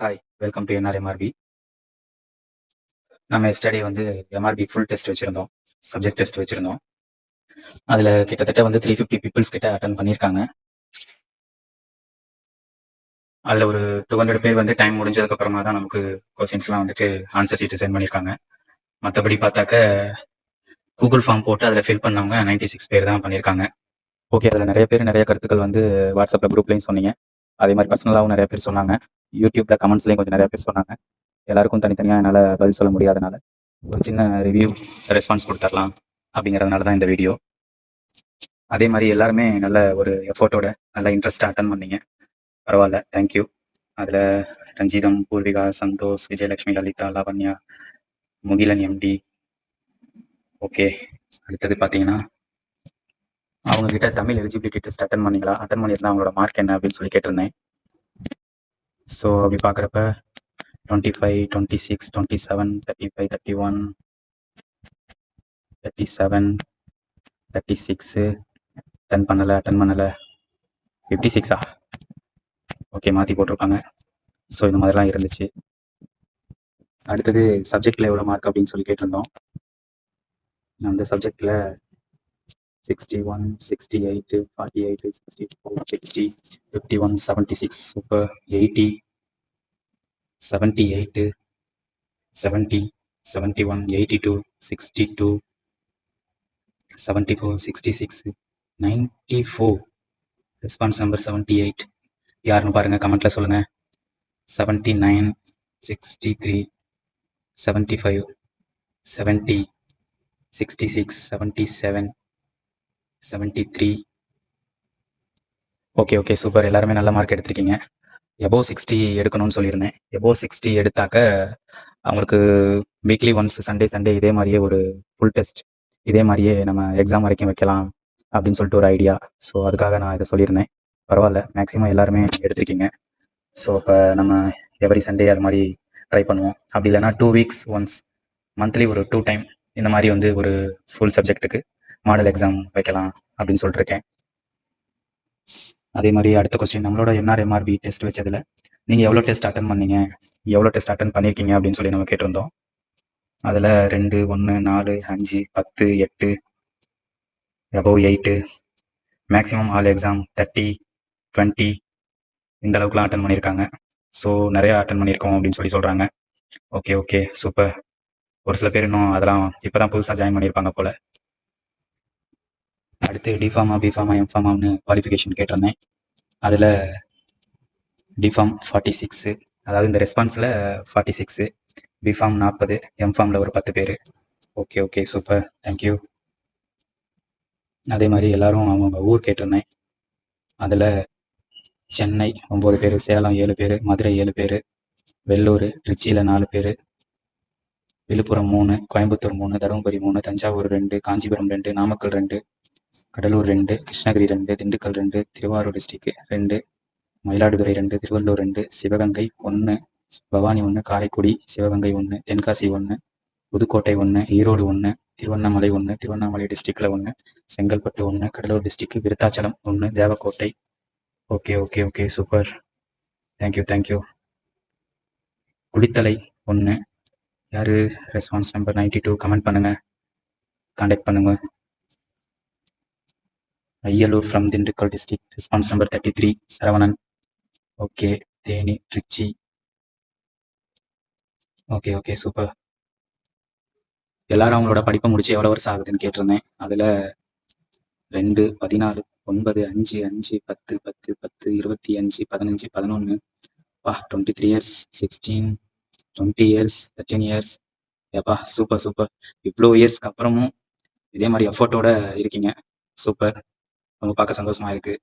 Hi welcome to என்ஆர்எம்ஆர்பி நம்ம study வந்து MRP full test வச்சுருந்தோம் சப்ஜெக்ட் டெஸ்ட் வச்சுருந்தோம். அதில் கிட்டத்தட்ட வந்து த்ரீ ஃபிஃப்டி பீப்புள்ஸ் கிட்ட அட்டன் பண்ணியிருக்காங்க. அதில் ஒரு டூ ஹண்ட்ரட் பேர் வந்து டைம் முடிஞ்சதுக்கப்புறமா தான் நமக்கு கொஸ்டின்ஸ்லாம் வந்துட்டு ஆன்சர் ஷீட் சென்ட் பண்ணியிருக்காங்க. மற்றபடி பார்த்தாக்க கூகுள் ஃபார்ம் போட்டு அதில் ஃபில் பண்ணவங்க நைன்டி சிக்ஸ் பேர் தான் பண்ணியிருக்காங்க. ஓகே அதில் நிறைய பேர் நிறைய கருத்துக்கள் வந்து வாட்ஸ்அப்பில் குரூப்லேயும் சொன்னீங்க. அதே மாதிரி பர்சனலாகவும் நிறைய பேர் சொன்னாங்க. யூடியூப்ல கமெண்ட்ஸ்லேயும் கொஞ்சம் நிறைய பேர் சொன்னாங்க. எல்லாருக்கும் தனித்தனியாக என்னால் பதில் சொல்ல முடியாதனால ஒரு சின்ன ரிவ்யூ ரெஸ்பான்ஸ் கொடுத்துடலாம் அப்படிங்கிறதுனால தான் இந்த வீடியோ அதே மாதிரி எல்லாருமே நல்ல ஒரு எஃபோர்ட்டோட நல்ல இன்ட்ரெஸ்ட்டாக அட்டன் பண்ணீங்க. பரவாயில்ல தேங்க்யூ அதில் ரஞ்சிதம் பூர்விகா சந்தோஷ் விஜயலட்சுமி லலிதா லாவண்யா முகிலன் எம்டி ஓகே அடுத்தது பார்த்தீங்கன்னா அவங்கக்கிட்ட தமிழ் எலிஜிபிலிட்டி டெஸ்ட் அட்டன் பண்ணீங்களா? அட்டன் பண்ணியிருந்தா அவங்களோட மார்க் என்ன அப்படின்னு சொல்லி கேட்டிருந்தேன். ஸோ அப்படி பார்க்குறப்ப twenty five twenty six twenty seven thirty five thirty one thirty seven thirty six attend பண்ணலை அட்டன் பண்ணலை. ஃபிஃப்டி சிக்ஸா ஓகே மாற்றி போட்டிருப்பாங்க ஸோ இந்த மாதிரிலாம் இருந்துச்சு. அடுத்தது சப்ஜெக்டில் எவ்வளோ மார்க் அப்படின்னு சொல்லி கேட்டிருந்தோம். அந்த சப்ஜெக்டில் sixty one sixty eight forty eight sixty four sixty fifty one seventy six super eighty seventy eight seventy seventy one eighty two sixty two seventy four sixty six ninety four response number seventy eight யாருன்னு பாருங்கள் கமெண்ட்டில் சொல்லுங்கள் seventy nine sixty three seventy five seventy sixty six seventy seven seventy three okay okay super எல்லாருமே நல்ல mark எடுத்திருக்கீங்க. Above sixty எடுக்கணும்னு சொல்லியிருந்தேன். Above sixty எடுத்தாக்க அவங்களுக்கு வீக்லி ஒன்ஸ் சண்டே சண்டே இதே மாதிரியே ஒரு ஃபுல் டெஸ்ட் இதே மாதிரியே நம்ம எக்ஸாம் வரைக்கும் வைக்கலாம் அப்படின்னு சொல்லிட்டு ஒரு ஐடியா ஸோ அதுக்காக நான் இதை சொல்லியிருந்தேன். பரவாயில்ல. மேக்ஸிமம் எல்லாருமே எடுத்திருக்கீங்க. ஸோ இப்போ நம்ம எவ்ரி சண்டே அது மாதிரி ட்ரை பண்ணுவோம். அப்படி இல்லைன்னா டூ வீக்ஸ் ஒன்ஸ் மந்த்லி ஒரு டூ டைம் இந்த மாதிரி வந்து ஒரு ஃபுல் சப்ஜெக்ட்டுக்கு மாடல் எக்ஸாம் வைக்கலாம் அப்படின்னு சொல்லிட்டு இருக்கேன் அதே மாதிரி அடுத்த கொஸ்டின் நம்மளோட என்ஆர்எம்ஆர்பி டெஸ்ட் வச்சதுல நீங்க எவ்வளோ டெஸ்ட் அட்டன் பண்ணீங்க எவ்வளோ டெஸ்ட் அட்டன் பண்ணியிருக்கீங்க அப்படின்னு சொல்லி நம்ம கேட்டிருந்தோம். அதில் ரெண்டு ஒன்று நாலு அஞ்சு பத்து எட்டு above eight maximum all exam thirty twenty இந்த அளவுக்குலாம் அட்டன் பண்ணியிருக்காங்க ஸோ நிறையா அட்டன் பண்ணியிருக்கோம் அப்படின்னு சொல்லி சொல்கிறாங்க ஓகே ஓகே சூப்பர் ஒரு சில பேர் இன்னும் அதெல்லாம் இப்போ தான் புதுசாக ஜாயின் பண்ணியிருப்பாங்க போல். அடுத்து டிஃபார்மா பிஃபார்மா எம்ஃபார்மான்னு குவாலிஃபிகேஷன் கேட்டிருந்தேன். அதில் டிஃபார்ம் ஃபார்ட்டி சிக்ஸு அதாவது இந்த ரெஸ்பான்ஸில் ஃபார்ட்டி சிக்ஸு பிஃபார்ம் நாற்பது எம்ஃபார்மில் ஒரு பத்து பேர். ஓகே ஓகே சூப்பர் தேங்க்யூ அதே மாதிரி எல்லோரும் அவங்க ஊர் கேட்டிருந்தேன். அதில் சென்னை ஒம்பது பேர் சேலம் ஏழு பேர் மதுரை ஏழு பேர் வெள்ளூர் திருச்சியில் நாலு பேர் விழுப்புரம் மூணு கோயம்புத்தூர் மூணு தருமபுரி மூணு தஞ்சாவூர் ரெண்டு காஞ்சிபுரம் ரெண்டு நாமக்கல் ரெண்டு கடலூர் ரெண்டு கிருஷ்ணகிரி ரெண்டு திண்டுக்கல் ரெண்டு திருவாரூர் டிஸ்ட்ரிக்ட் ரெண்டு மயிலாடுதுறை ரெண்டு திருவள்ளூர் ரெண்டு சிவகங்கை ஒன்று பவானி ஒன்று காரைக்குடி சிவகங்கை ஒன்று தென்காசி ஒன்று புதுக்கோட்டை ஒன்று ஈரோடு ஒன்று திருவண்ணாமலை ஒன்று திருவண்ணாமலை டிஸ்ட்ரிக்டில் ஒன்று செங்கல்பட்டு ஒன்று கடலூர் டிஸ்ட்ரிக்ட் விருத்தாச்சலம் ஒன்று Devakottai. Okay okay okay super thank you thank you Kulithalai ஒன்று யார்? Response number ninety two comment பண்ணுங்கள் கான்டாக்ட் பண்ணுங்கள் Ayyalur from Dindigul district response number thirty three Saravanan. Okay Theni Trichy okay okay super எல்லாரும் அவங்களோட படிப்பை முடிச்சு எவ்வளோ வருஷம் ஆகுதுன்னு கேட்டிருந்தேன். அதில் ரெண்டு பதினாலு ஒன்பது அஞ்சு அஞ்சு பத்து பத்து பத்து இருபத்தி அஞ்சு பதினஞ்சு பதினொன்று வா twenty three years sixteen twenty years thirteen years ஏப்பா சூப்பர் சூப்பர் இவ்வளோ இயர்ஸ்க்கு அப்புறமும் இதே மாதிரி எஃபர்ட்டோட இருக்கீங்க. சூப்பர் ரொம்ப பார்க்க சந்தோஷமா இருக்கு.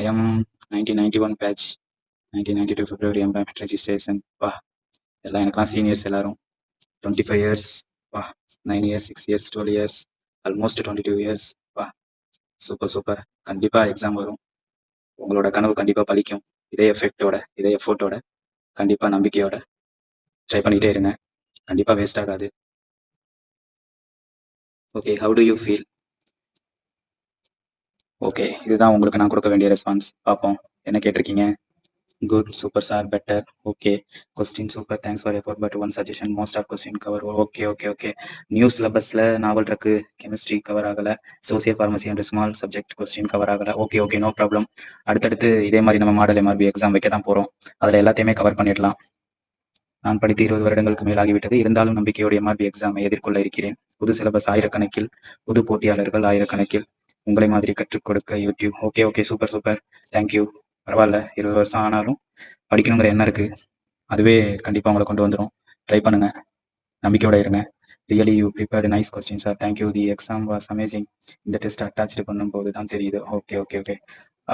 I am nineteen ninety one batch nineteen ninety two February M registration வா எல்லாம் எனக்குலாம் சீனியர்ஸ் எல்லாரும். டுவெண்ட்டி ஃபைவ் இயர்ஸ் வா nine years six years twelve years almost twenty two years வா. சூப்பர் சூப்பர் கண்டிப்பாக எக்ஸாம் வரும். உங்களோட கனவு கண்டிப்பாக பழிக்கும் இதே எஃபெக்டோட இதே எஃபோர்ட்டோட கண்டிப்பாக நம்பிக்கையோட ட்ரை பண்ணிகிட்டே இருங்க. கண்டிப்பாக வேஸ்ட் ஆகாது. Okay how do you feel okay இதுதான் உங்களுக்கு நான் கொடுக்க வேண்டிய ரெஸ்பான்ஸ் பார்ப்போம். என்ன கேட்டிருக்கீங்க? Good super sir better okay question super thanks for effort but one suggestion most of question cover okay okay okay new சிலபஸில் நாவல் இருக்கு கெமிஸ்ட்ரி கவர் ஆகலை social pharmacy and small subject question cover ஆகலை. Okay okay no problem அடுத்தடுத்து இதே மாதிரி நம்ம model MRP exam வைக்க தான் போகிறோம் அதில் எல்லாத்தையுமே கவர் பண்ணிடலாம். நான் படித்து இருபது வருடங்களுக்கு மேல் ஆகிவிட்டது. இருந்தாலும் நம்பிக்கையோடு எம்ஆர்பி எக்ஸாமை எதிர்கொள்ள இருக்கிறேன். புது சிலபஸ் ஆயிரக்கணக்கில் புது போட்டியாளர்கள் ஆயிரக்கணக்கில். உங்களை மாதிரி கற்றுக் கொடுக்க YouTube. Okay okay super super thank you பரவாயில்ல. இருபது வருஷம் ஆனாலும் படிக்கணுங்கிற எண்ணம் இருக்கு. அதுவே கண்டிப்பாக உங்களை கொண்டு வந்துடும் ட்ரை பண்ணுங்க. நம்பிக்கையோட இருங்க. Really you prepared nice question sir thank you the exam was amazing இந்த டெஸ்ட் அட்டாச்சு பண்ணும்போது தான் தெரியுது. ஓகே ஓகே ஓகே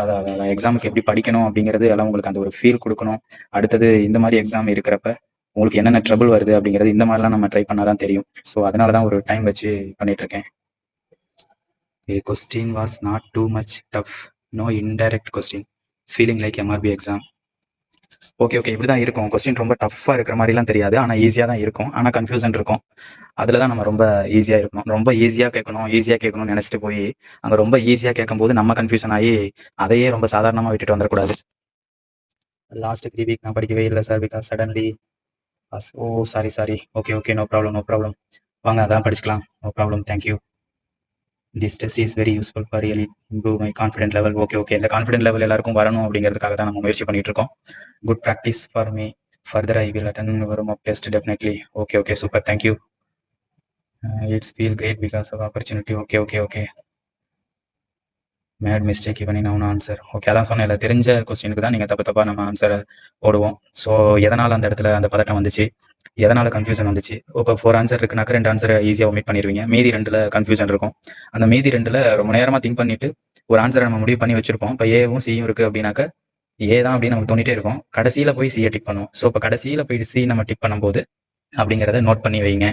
அதான் அதான் எக்ஸாமுக்கு எப்படி படிக்கணும் அப்படிங்கிறது எல்லாம் உங்களுக்கு அந்த ஒரு ஃபீல் கொடுக்கணும். அடுத்தது இந்த மாதிரி எக்ஸாம் இருக்கிறப்ப உங்களுக்கு என்னென்ன ட்ரபிள் வருது அப்படிங்கிறது இந்த மாதிரிலாம் நம்ம ட்ரை பண்ணாதான் தெரியும். ஸோ அதனால தான் ஒரு டைம் வச்சு பண்ணிட்டு இருக்கேன். Question was not too much tough no indirect question feeling like MRB exam okay okay இப்படி தான் இருக்கும். கொஸ்டின் ரொம்ப டஃப்பாக இருக்கிற மாதிரிலாம் தெரியாது. ஆனால் ஈஸியாக தான் இருக்கும். ஆனால் கன்ஃபியூஷன் இருக்கும். அதில் தான் நம்ம ரொம்ப ஈஸியாக இருக்கணும். ரொம்ப ஈஸியாக கேட்கணும் ஈஸியாக கேட்கணும்னு நினச்சிட்டு போய் அங்கே ரொம்ப ஈஸியாக கேட்கும்போது நம்ம கன்ஃபியூஷன் ஆகி அதையே ரொம்ப சாதாரணமாக விட்டுட்டு வந்துடக்கூடாது. லாஸ்ட் த்ரீ வீக் நான் படிக்கவே இல்லை sir because suddenly oh sorry sorry okay okay no problem no problem வாங்க அதான் படிச்சுக்கலாம். No problem thank you this test is very useful for really improve my confident level okay okay இந்த confident level எல்லாருக்கும் வரணும் அப்படிங்கிறதுக்காக தான் நம்ம முயற்சி பண்ணிட்டு இருக்கோம். Good practice for me further I will attend வரும் up test definitely okay okay super thank you it's feel great because of opportunity okay okay okay made mistake இவன் நான் ஆன்சர் ஓகே அதான் சொன்னேன் இல்லை தெரிஞ்ச கொஸ்டினுக்கு தான் நீங்கள் தப்பு தப்பாக நம்ம ஆன்சரை போடுவோம். ஸோ எதனால் அந்த இடத்துல அந்த பதட்டம் வந்துச்சு? எதனால் கன்ஃபியூஷன் வந்துச்சு? இப்போ ஃபோர் ஆன்சர் இருக்குனாக்க ரெண்டு ஆன்சரை ஈஸியாக ஒமிட் பண்ணிடுவீங்க. மீதி ரெண்டில் கன்ஃபியூஷன் இருக்கும். அந்த மீதி ரெண்டில் ரொம்ப நேரமாக திங்க் பண்ணிட்டு ஒரு ஆன்சரை நம்ம முடிவு பண்ணி வச்சிருப்போம். இப்போ ஏவும் சியும் இருக்குது அப்படின்னாக்க ஏ தான் அப்படின்னு நமக்கு தோணிட்டே இருக்கும். கடைசியில் போய் சியை டிக் பண்ணுவோம். ஸோ இப்போ கடைசியில் போய் சி நம்ம டிக் பண்ணும்போது அப்படிங்கிறத நோட் பண்ணி வைங்க.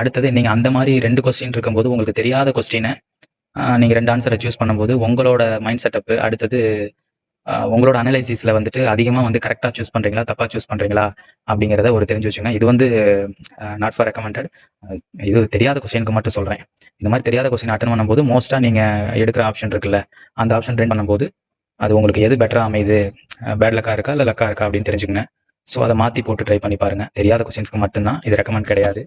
அடுத்தது நீங்கள் அந்த மாதிரி ரெண்டு கொஸ்டின் இருக்கும்போது உங்களுக்கு தெரியாத கொஸ்டினை நீங்கள் ரெண்டு ஆன்சரை சூஸ் பண்ணும்போது உங்களோட மைண்ட் செட்டப் அடுத்தது உங்களோட அனலைசிஸ்ல வந்துட்டு அதிகமாக வந்து கரெக்டாக சூஸ் பண்றீங்களா? தப்பா சூஸ் பண்றீங்களா? அப்படிங்கிறத ஒரு தெரிஞ்சு வச்சுங்க இது வந்து நாட் ஃபார் ரெக்கமெண்டட் இது தெரியாத கொஸ்டினுக்கு மட்டும் சொல்றேன். இந்த மாதிரி தெரியாத கொஸ்டின் அட்டன் பண்ணும்போது மோஸ்டா நீங்க எடுக்கிற ஆப்ஷன் இருக்குல்ல அந்த ஆப்ஷன் ட்ரெயின் பண்ணும்போது அது உங்களுக்கு எது பெட்டராக அமையுது? பேட் லக்கா இருக்கா? இல்லை லக்கா இருக்கா? அப்படின்னு தெரிஞ்சுக்கங்க. ஸோ அதை மாற்றி போட்டு ட்ரை பண்ணி பாருங்க. தெரியாத கொஸ்டின்ஸ்க்கு மட்டும்தான் இது ரெக்கமெண்ட் கிடையாது.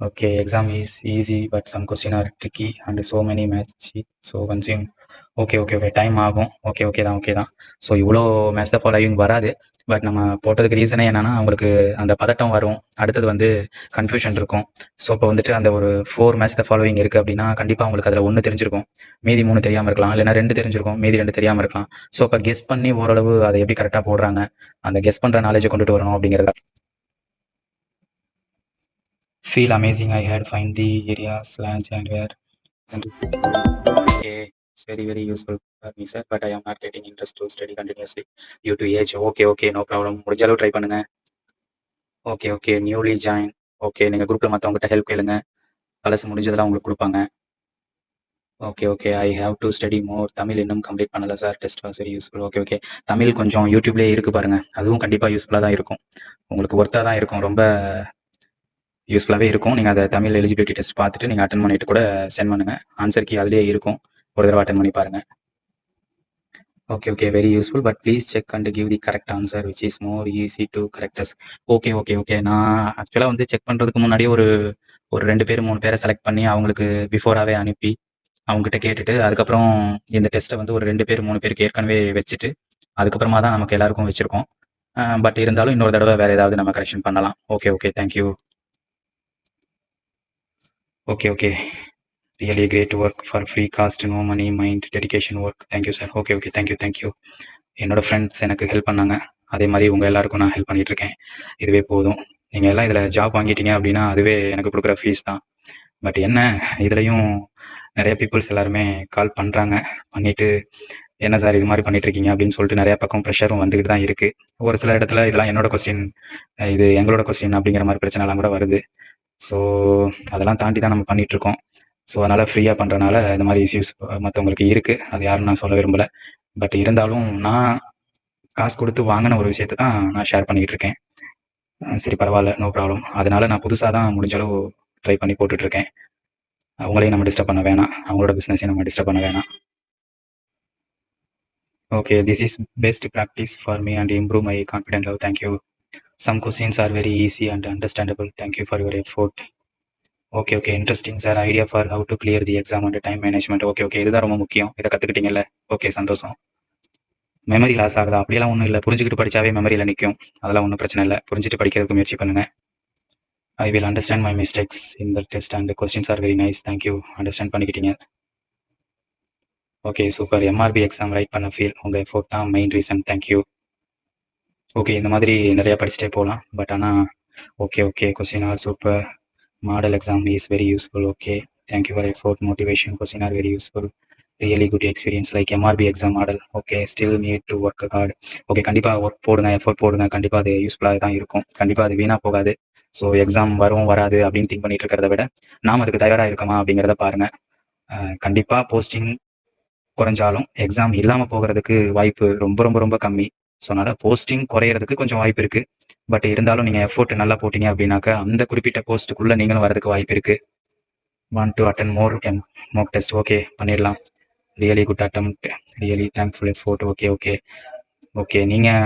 Okay exam is easy but some question are tricky and so many match so consume okay okay okay time ஆகும். ஓகே ஓகே தான் ஓகே தான். ஸோ இவ்வளோ மேட்ச் த ஃபாலோவிங் வராது. பட் நம்ம போட்டதுக்கு ரீசனே என்னன்னா உங்களுக்கு அந்த பதட்டம் வரும். அடுத்தது வந்து கன்ஃபியூஷன் இருக்கும். ஸோ இப்போ வந்துட்டு அந்த ஒரு ஃபோர் மேட்ச் த ஃபாலோவிங் இருக்குது அப்படின்னா கண்டிப்பாக உங்களுக்கு அதில் ஒன்று தெரிஞ்சிருக்கும். மீதி மூணு தெரியாமல் இருக்கலாம். இல்லைன்னா ரெண்டு தெரிஞ்சிருக்கும். மீதி ரெண்டு தெரியாமல் இருக்கலாம். ஸோ இப்போ கெஸ் பண்ணி ஓரளவு அதை எப்படி கரெக்டாக போடுறாங்க? அந்த கெஸ் பண்ணுற நாலேஜை கொண்டுட்டு வரணும் அப்படிங்கிறத. Feel amazing I hate fine the area ஸ்லான்ஸ் and where okay it's very very useful me sir but I am not getting interest to study continuously you to age okay okay no problem முடிஞ்ச அளவு try பண்ணுங்க okay okay newly join okay நீங்கள் குரூப்பில் மற்றவங்ககிட்ட help கேளுங்க. பழசு முடிஞ்சதெல்லாம் உங்களுக்கு கொடுப்பாங்க. Okay okay I have to study more Tamil இன்னும் கம்ப்ளீட் பண்ணல sir test was very useful okay okay Tamil கொஞ்சம் யூடியூப்லேயே இருக்கு பாருங்க. அதுவும் கண்டிப்பாக யூஸ்ஃபுல்லாக தான் இருக்கும். உங்களுக்கு ஒர்த்தாக தான் இருக்கும். ரொம்ப யூஸ்ஃபுல்லாகவே இருக்கும். நீங்கள் அதை தமிழ் எலிஜிபிலிட்டி டெஸ்ட் பார்த்துட்டு நீங்கள் அட்டன் பண்ணிட்டு கூட சென்ட் பண்ணுங்கள் ஆன்சர் கீ அதுலேயே இருக்கும். ஒரு தடவை அட்டன் பண்ணி பாருங்க. Okay okay very useful but please check and give the correct answer which is more easy to correct us okay okay okay நான் ஆக்சுவலாக வந்து செக் பண்ணுறதுக்கு முன்னாடியே ஒரு ஒரு ரெண்டு பேர் மூணு பேரை செலக்ட் பண்ணி அவங்களுக்கு பிஃபோராகவே அனுப்பி அவங்ககிட்ட கேட்டுட்டு அதுக்கப்புறம் இந்த டெஸ்ட்டை வந்து ஒரு ரெண்டு பேர் மூணு பேருக்கு ஏற்கனவே வச்சுட்டு அதுக்கப்புறமா தான் நமக்கு எல்லாருக்கும் வச்சுருக்கோம். பட் இருந்தாலும் இன்னொரு தடவை வேறு ஏதாவது நம்ம கரெக்ஷன் பண்ணலாம். Okay okay thank you okay okay really great work for free cost no money mind dedication work thank you sir okay okay thank you thank you என்னோட ஃப்ரெண்ட்ஸ் எனக்கு ஹெல்ப் பண்ணாங்க. அதே மாதிரி உங்கள் எல்லாருக்கும் நான் ஹெல்ப் பண்ணிட்டு இருக்கேன் இதுவே போதும். நீங்கள் எல்லாம் இதில் ஜாப் வாங்கிட்டீங்க அப்படின்னா அதுவே எனக்கு கொடுக்குற ஃபீஸ் தான். பட் என்ன? இதுலையும் நிறைய பீப்புள்ஸ் எல்லாருமே கால் பண்ணுறாங்க பண்ணிட்டு என்ன சார் இது மாதிரி பண்ணிட்டு இருக்கீங்க அப்படின்னு சொல்லிட்டு நிறைய பக்கம் ப்ரெஷரும் வந்துகிட்டு தான் இருக்கு. ஒரு சில இடத்துல இதெல்லாம் என்னோட கொஸ்டின் இது எங்களோட கொஸ்டின் அப்படிங்கிற மாதிரி பிரச்சனைலாம் கூட வருது. ஸோ அதெல்லாம் தாண்டி தான் நம்ம பண்ணிட்டு இருக்கோம் ஸோ அதனால் ஃப்ரீயாக பண்ணுறனால இந்த மாதிரி இஷ்யூஸ் மற்றவங்களுக்கு இருக்குது அது யாரும் நான் சொல்ல விரும்பல. பட் இருந்தாலும் நான் காசு கொடுத்து வாங்கின ஒரு விஷயத்தை தான் நான் ஷேர் பண்ணிக்கிட்டு இருக்கேன். சரி பரவாயில்ல நோ ப்ராப்ளம் அதனால் நான் புதுசாக தான் முடிஞ்ச அளவு ட்ரை பண்ணி போட்டுட்ருக்கேன் அவங்களையும் நம்ம டிஸ்டர்ப் பண்ண வேணாம். அவங்களோட பிஸ்னஸையும் நம்ம டிஸ்டர்ப் பண்ண வேணாம். Okay this is best practice for me and improve my confident love thank you some questions are very easy and understandable thank you for your effort. Okay okay interesting sir idea for how to clear the exam and time management okay okay இதுதான் ரொம்ப முக்கியம். இதை கற்றுக்கிட்டீங்கல்ல okay சந்தோஷம். Memory loss ஆகுதா? அப்படியெல்லாம் ஒன்றும் இல்லை. புரிஞ்சுக்கிட்டு படிச்சாவே மெமரியில் நிற்கும் அதெல்லாம் ஒன்றும் பிரச்சனை இல்லை. புரிஞ்சுட்டு படிக்கிறதுக்கு முயற்சி பண்ணுங்கள் I will understand my mistakes இந்த test and questions are very nice thank you understand பண்ணிக்கிட்டீங்க. Okay super MRB exam write பண்ண ஃபீல் உங்கள் எஃபோர்ட் தான் main reason thank you okay இந்த மாதிரி நிறையா படிச்சுட்டே போகலாம். பட் ஆனால் okay okay question are super model exam is very useful okay thank you for effort motivation question are very useful really good experience like MRB exam model okay still need to work hard okay கண்டிப்பாக work போடுங்க effort போடுங்க கண்டிப்பாக அது யூஸ்ஃபுல்லாக தான் இருக்கும். கண்டிப்பாக அது வீணாக போகாது. ஸோ எக்ஸாம் வரும் வராது அப்படின்னு திங்க் பண்ணிட்டு இருக்கிறத விட நாம் அதுக்கு தயாராக இருக்கமா அப்படிங்கிறத பாருங்க. கண்டிப்பாக போஸ்டிங் குறைஞ்சாலும் எக்ஸாம் இல்லாமல் போகிறதுக்கு வாய்ப்பு ரொம்ப ரொம்ப ரொம்ப கம்மி. ஸோ அதனால் போஸ்டிங் குறையிறதுக்கு கொஞ்சம் வாய்ப்பு இருக்குது பட் இருந்தாலும் நீங்கள் எஃபோர்ட் நல்லா போட்டீங்க அப்படின்னாக்கா அந்த குறிப்பிட்ட போஸ்ட்டுக்குள்ளே நீங்களும் வரதுக்கு வாய்ப்பு இருக்குது want to attend more M mock test okay பண்ணிடலாம். Really good attempt really thankful effort okay okay okay நீங்கள்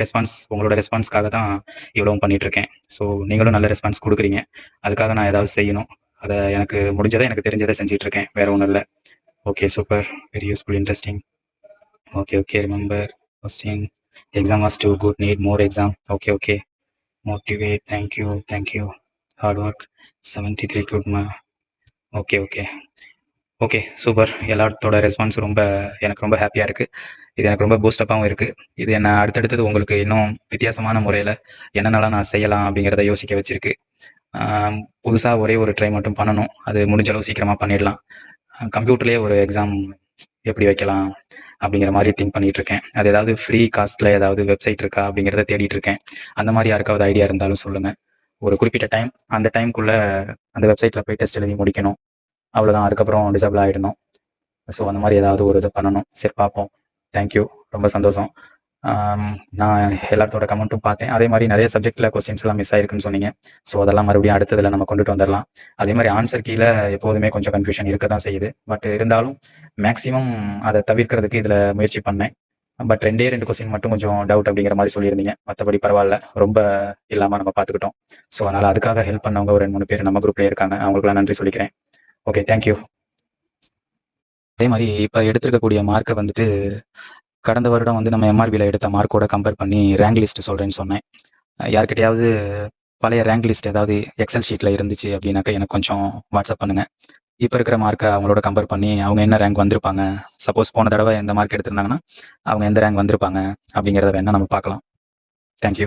ரெஸ்பான்ஸ் உங்களோட ரெஸ்பான்ஸ்க்காக தான் இவ்வளவும் பண்ணிகிட்ருக்கேன் ஸோ நீங்களும் நல்ல ரெஸ்பான்ஸ் கொடுக்குறீங்க. அதுக்காக நான் ஏதாவது செய்யணும். அதை எனக்கு முடிஞ்சதை எனக்கு தெரிஞ்சதை செஞ்சிட்ருக்கேன் வேறு ஒன்றும் இல்லை. Okay super very useful interesting okay okay remember question exam good. Too good need more exam okay okay motivate Thank you. Hard work seventy three ma. Okay okay okay super எல்லாத்தோட ரெஸ்பான்ஸ் ரொம்ப எனக்கு ரொம்ப ஹாப்பியாக இருக்குது இது எனக்கு ரொம்ப பூஸ்டப்பாகவும் இருக்குது இது என்ன அடுத்தடுத்தது உங்களுக்கு இன்னும் வித்தியாசமான முறையில் என்னென்னலாம் நான் செய்யலாம் அப்படிங்கிறத யோசிக்க வச்சுருக்கு. புதுசாக ஒரே ஒரு ட்ரை மட்டும் பண்ணணும். அது முடிஞ்ச அளவு சீக்கிரமாக பண்ணிடலாம். கம்ப்யூட்டர்லேயே ஒரு எக்ஸாம் எப்படி வைக்கலாம் அப்படிங்கிற மாதிரி திங்க் பண்ணிட்டு இருக்கேன் அது ஏதாவது ஃப்ரீ காஸ்ட்ல ஏதாவது வெப்சைட் இருக்கா அப்படிங்கிறத தேடிட்டு இருக்கேன் அந்த மாதிரி யாருக்காவது ஐடியா இருந்தாலும் சொல்லுங்க. ஒரு குறிப்பிட்ட டைம் அந்த டைம்குள்ள அந்த வெப்சைட்ல போய் டெஸ்ட் எழுதி முடிக்கணும். அவ்வளோதான் அதுக்கப்புறம் டிசபிள் ஆகிடணும் ஸோ அந்த மாதிரி ஏதாவது ஒரு இது பண்ணணும். சரி பார்ப்போம். தேங்க்யூ ரொம்ப சந்தோஷம். நான் எல்லாத்தோட கமெண்ட்டும் பார்த்தேன். அதே மாதிரி நிறைய சப்ஜெக்ட்ல கொஸ்டின்ஸ் எல்லாம் மிஸ் ஆயிருக்குன்னு சொன்னீங்க. ஸோ அதெல்லாம் மறுபடியும் அடுத்ததுல நம்ம கொண்டுட்டு வந்துடலாம். அதே மாதிரி ஆன்சர் கீழே எப்போதுமே கொஞ்சம் கன்ஃபியூஷன் இருக்க தான் செய்யுது. பட் இருந்தாலும் மேக்ஸிமம் அதை தவிர்க்கிறதுக்கு இதில் முயற்சி பண்ணேன். பட் ரெண்டே ரெண்டு கொஸ்டின் மட்டும் கொஞ்சம் டவுட் அப்படிங்கிற மாதிரி சொல்லியிருந்தீங்க. மற்றபடி பரவாயில்ல. ரொம்ப இல்லாமல் நம்ம பார்த்துக்கிட்டோம். ஸோ அதனால் அதுக்காக ஹெல்ப் பண்ணவங்க ஒரு ரெண்டு மூணு பேர் நம்ம குரூப்லேயே இருக்காங்க. அவங்களுக்குலாம் நன்றி சொல்லிக்கிறேன். ஓகே தேங்க்யூ அதே மாதிரி இப்போ எடுத்திருக்கக்கூடிய மார்க்கை வந்துட்டு கடந்த வருடம் வந்து நம்ம எம்ஆர்பியில் எடுத்த மார்க்கோட கம்பேர் பண்ணி ரேங்க் லிஸ்ட் சொல்கிறேன்னு சொன்னேன். அஹ் யார்கிட்டயாவது பழைய ரேங்க் லிஸ்ட் ஏதாவது எக்ஸல் ஷீட்டில் இருந்துச்சு அப்படின்னாக்கா எனக்கு கொஞ்சம் வாட்ஸ்அப் பண்ணுங்கள் இப்போ இருக்கிற மார்க்கை அவங்களோட கம்பேர் பண்ணி அவங்க என்ன ரேங்க் வந்திருப்பாங்க? சப்போஸ் போன தடவை எந்த மார்க் எடுத்திருந்தாங்கன்னா அவங்க எந்த ரேங்க் வந்திருப்பாங்க? அப்படிங்கிறத வேணால் நம்ம பார்க்கலாம். தேங்க்யூ